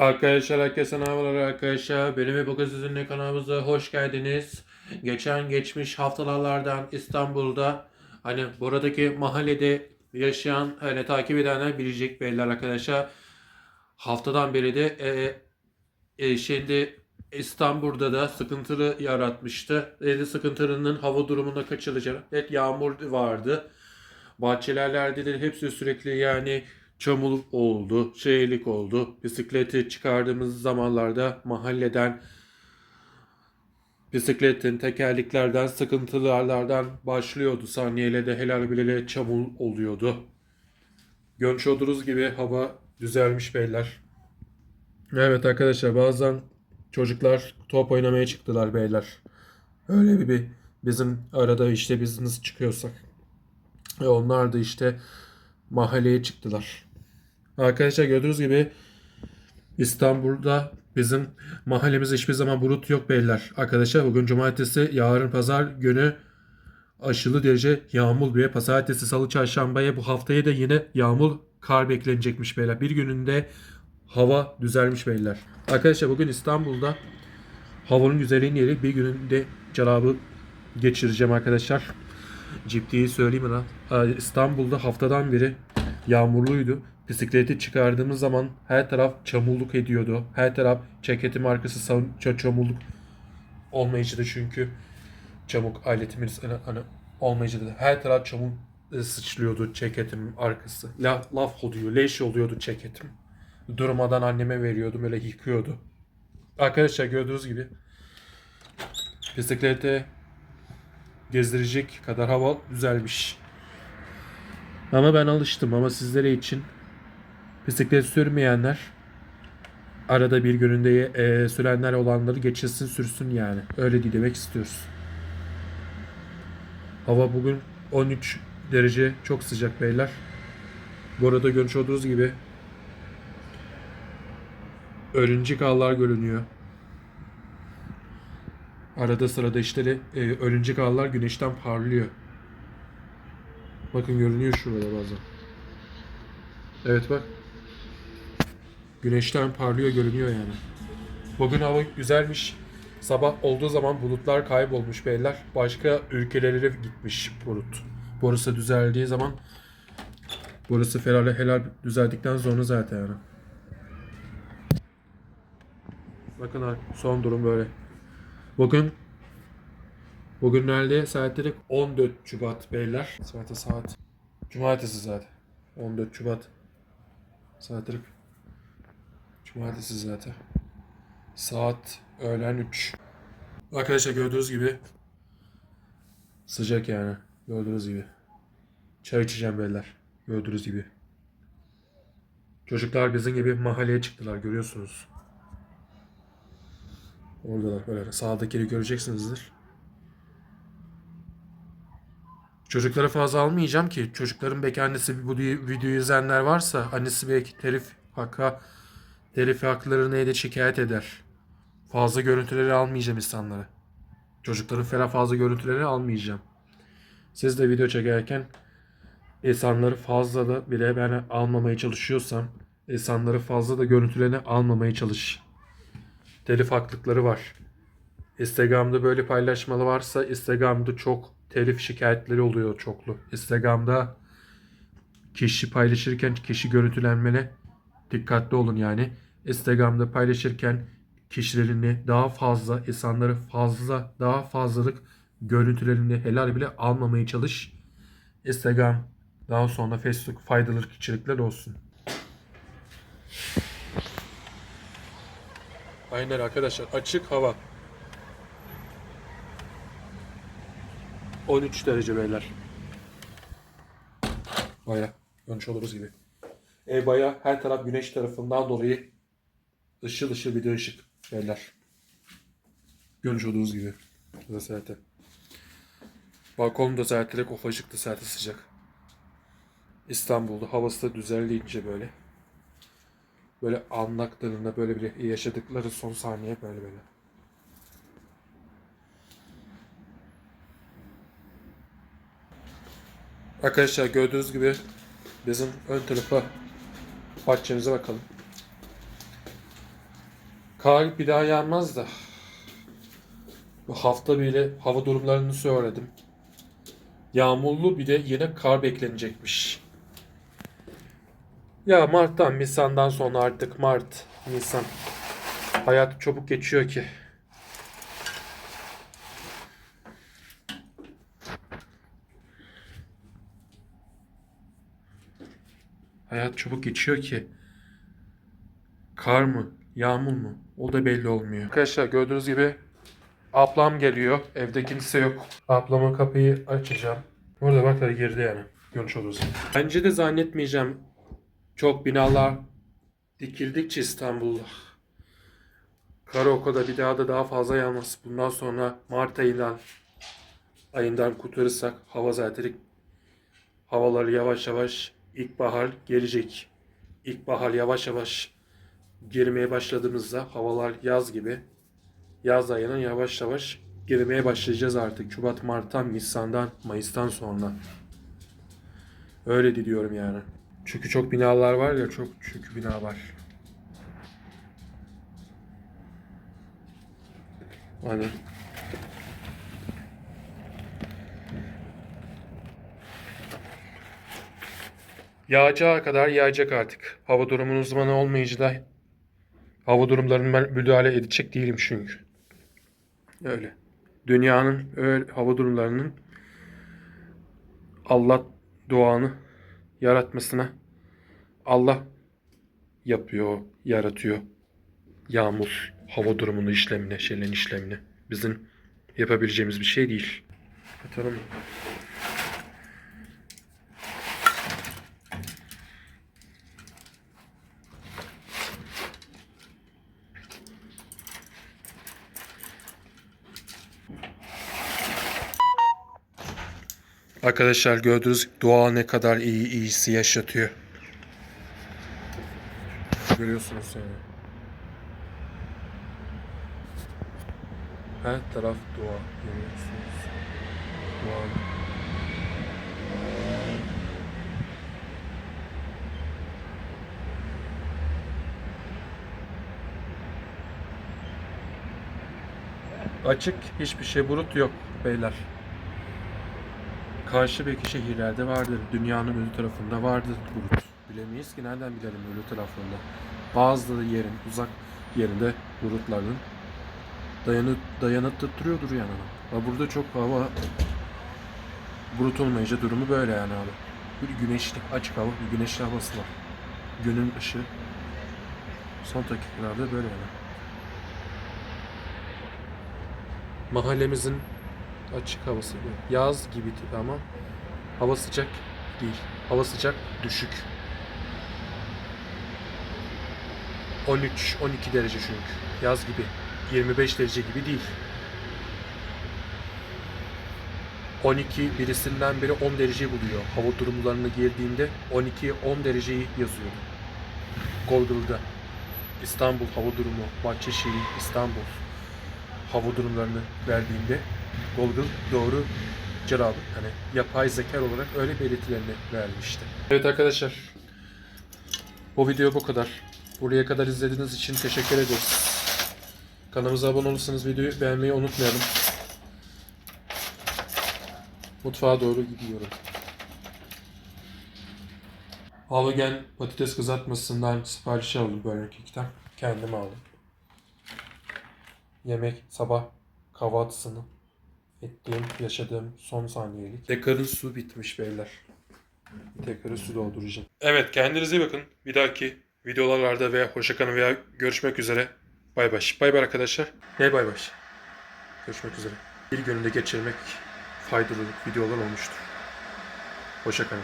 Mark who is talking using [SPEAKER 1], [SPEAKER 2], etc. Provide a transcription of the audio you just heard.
[SPEAKER 1] Arkadaşlar herkese merhabalar arkadaşlar. Benim ve bugün sizinle kanalımıza hoş geldiniz. Geçen geçmiş haftalardan İstanbul'da hani buradaki mahallede yaşayan hani takip edenler bilecek beyler arkadaşlar. Haftadan beri de e, e, şimdi İstanbul'da da sıkıntılı yaratmıştı. Dedi sıkıntının hava durumunda kaçılacak. Evet yağmur vardı. Bahçelerde de hepsi sürekli yani çamur oldu, şeylik oldu. Bisikleti çıkardığımız zamanlarda mahalleden bisikletin tekerleklerden sıkıntılardan başlıyordu. Saniyeyle de helal bilele çamur oluyordu. Görmüş olduğunuz gibi hava düzelmiş beyler. Evet arkadaşlar bazen çocuklar top oynamaya çıktılar beyler. Öyle bir, bir bizim arada işte biz çıkıyorsak. Ve onlar da işte mahalleye çıktılar. Arkadaşlar gördüğünüz gibi İstanbul'da bizim mahallemiz hiçbir zaman bulut yok beyler. Arkadaşlar bugün cumartesi, yarın pazar günü aşılı derece yağmur ve pazartesi, salı, çarşambaya bu haftaya da yine yağmur kar beklenecekmiş beyler. Bir gününde hava düzelmiş beyler. Arkadaşlar bugün İstanbul'da havanın güzelliğini yeri bir gününde celabı geçireceğim arkadaşlar. Ciddi söyleyeyim lan? İstanbul'da haftadan beri yağmurluydu. Bisikleti çıkardığımız zaman her taraf çamurluk ediyordu. Her taraf ceketim arkası sa- ça- çamurluk olmayıcıydı çünkü çamuk aletimiz hani, hani olmayıcıydı. Her taraf çamur e, sıçlıyordu ceketim arkası. La, laf oluyor, leş oluyordu ceketim. Durmadan anneme veriyordum öyle yıkıyordu. Arkadaşlar gördüğünüz gibi bisiklete gezdirecek kadar hava güzelmiş. Ama ben alıştım ama sizlere için bisiklet sürmeyenler arada bir gününde e, sürenler olanları geçirsin sürsün yani. Öyle diye demek istiyoruz. Hava bugün 13 derece çok sıcak beyler. Bu arada görmüş olduğunuz gibi örümcek ağlar görünüyor. Arada sırada işte e, örümcek ağlar güneşten parlıyor. Bakın görünüyor şurada bazen. Evet bak. Güneşten parlıyor görünüyor yani. Bugün hava güzelmiş. Sabah olduğu zaman bulutlar kaybolmuş beyler. Başka ülkelere gitmiş bulut. Burası düzeldiği zaman burası ferale helal düzeldikten sonra zaten yani. Bakın son durum böyle. Bugün Bugünlerde saatleri 14 Şubat beyler. Zaten saat Cumartesi zaten. 14 Şubat. Saatleri Cumartesi zaten. Saat öğlen 3. Arkadaşlar gördüğünüz gibi sıcak yani. Gördüğünüz gibi. Çay içeceğim beyler. Gördüğünüz gibi. Çocuklar bizim gibi mahalleye çıktılar görüyorsunuz. Oradalar böyle. Sağdakini göreceksinizdir. Çocuklara fazla almayacağım ki çocukların belki annesi bu videoyu izleyenler varsa annesi belki telif hakka telif haklarını ele şikayet eder. Fazla görüntüleri almayacağım insanlara. Çocukların falan fazla görüntüleri almayacağım. Siz de video çekerken insanları fazla da bile ben almamaya çalışıyorsam insanları fazla da görüntülerini almamaya çalış. Telif haklıkları var. Instagram'da böyle paylaşmalı varsa Instagram'da çok telif şikayetleri oluyor çoklu. Instagram'da kişi paylaşırken kişi görüntülenmene dikkatli olun yani. Instagram'da paylaşırken kişilerini daha fazla, insanları fazla, daha fazlalık görüntülerini helal bile almamaya çalış. Instagram daha sonra Facebook faydalı içerikler olsun. Aynen arkadaşlar açık hava. 13 derece beyler. Baya görmüş oluruz gibi. Ev baya her taraf güneş tarafından dolayı ışıl ışıl bir de ışık beyler. Görmüş olduğunuz gibi. Zaten. Balkonum da zaten direkt ufacıktı zaten sıcak. İstanbul'da havası da düzenleyince böyle. Böyle anlıklarında böyle bir yaşadıkları son saniye böyle böyle. Arkadaşlar gördüğünüz gibi bizim ön tarafa bahçemize bakalım. Kar bir daha yağmaz da. Bu hafta bile hava durumlarını söyledim. Yağmurlu bir de yine kar beklenecekmiş. Ya Mart'tan, Nisan'dan sonra artık Mart, Nisan. Hayat çabuk geçiyor ki. Hayat çabuk geçiyor ki. Kar mı? Yağmur mu? O da belli olmuyor. Arkadaşlar gördüğünüz gibi ablam geliyor. Evde kimse yok. Ablamın kapıyı açacağım. Orada bak girdi yani. Görmüş oluruz. Bence de zannetmeyeceğim. Çok binalar dikildikçe İstanbul'da. Karaoka'da bir daha da daha fazla yağmaz. Bundan sonra Mart ayından ayından kurtarırsak hava zaten havaları yavaş yavaş ilkbahar gelecek. İlkbahar yavaş yavaş girmeye başladığımızda havalar yaz gibi yaz ayının yavaş yavaş girmeye başlayacağız artık. Şubat, Mart'tan, Nisan'dan, Mayıs'tan sonra. Öyle diliyorum yani. Çünkü çok binalar var ya çok çünkü bina var. Hani Yağacağı kadar yağacak artık. Hava durumunun uzmanı olmayınca da hava durumlarını ben müdahale edecek değilim çünkü. Öyle. Dünyanın öyle hava durumlarının Allah doğanı yaratmasına Allah yapıyor, yaratıyor. Yağmur, hava durumunu işlemine, şeylerin işlemine. Bizim yapabileceğimiz bir şey değil. Atalım. Arkadaşlar gördüğünüz doğa ne kadar iyi iyisi yaşatıyor. Görüyorsunuz yani. Her taraf doğa görüyorsunuz. Doğa. Açık hiçbir şey bulut yok beyler. Karşı belki şehirlerde vardır. Dünyanın öbür tarafında vardır bulut. Bilemeyiz ki nereden bilelim öbür tarafında. Bazı yerin uzak yerinde bulutların dayanıp dayanıp duruyordur yani. Ama burada çok hava bulut olmayınca durumu böyle yani abi. Bir güneşli açık hava, bir güneşli havası var. Günün ışığı. Son dakikalarda böyle yani. Mahallemizin açık havası. Yaz gibi ama hava sıcak değil. Hava sıcak düşük. 13 12 derece çünkü. Yaz gibi. 25 derece gibi değil. 12 birisinden beri 10 derece buluyor. Hava durumlarına girdiğinde 12 10 dereceyi yazıyor. Google'da İstanbul hava durumu, Bahçeşehir, İstanbul hava durumlarını verdiğinde Google doğru cevabı hani yapay zeka olarak öyle belirtilerini vermişti. Evet arkadaşlar. Bu video bu kadar. Buraya kadar izlediğiniz için teşekkür ederiz. Kanalımıza abone olursanız videoyu beğenmeyi unutmayalım. Mutfağa doğru gidiyorum. Halogen patates kızartmasından sipariş aldım Burger King'den. Kendim aldım. Yemek sabah kahvaltısını ettiğim, yaşadığım son saniyelik. Tekrarın su bitmiş beyler. Tekrar su dolduracağım. Evet kendinize iyi bakın. Bir dahaki videolarda veya hoşçakalın veya görüşmek üzere. Bay bay. Bay bay arkadaşlar. Ne bay bay. Görüşmek üzere. Bir gününde geçirmek faydalı videolar olmuştur. Hoşçakalın.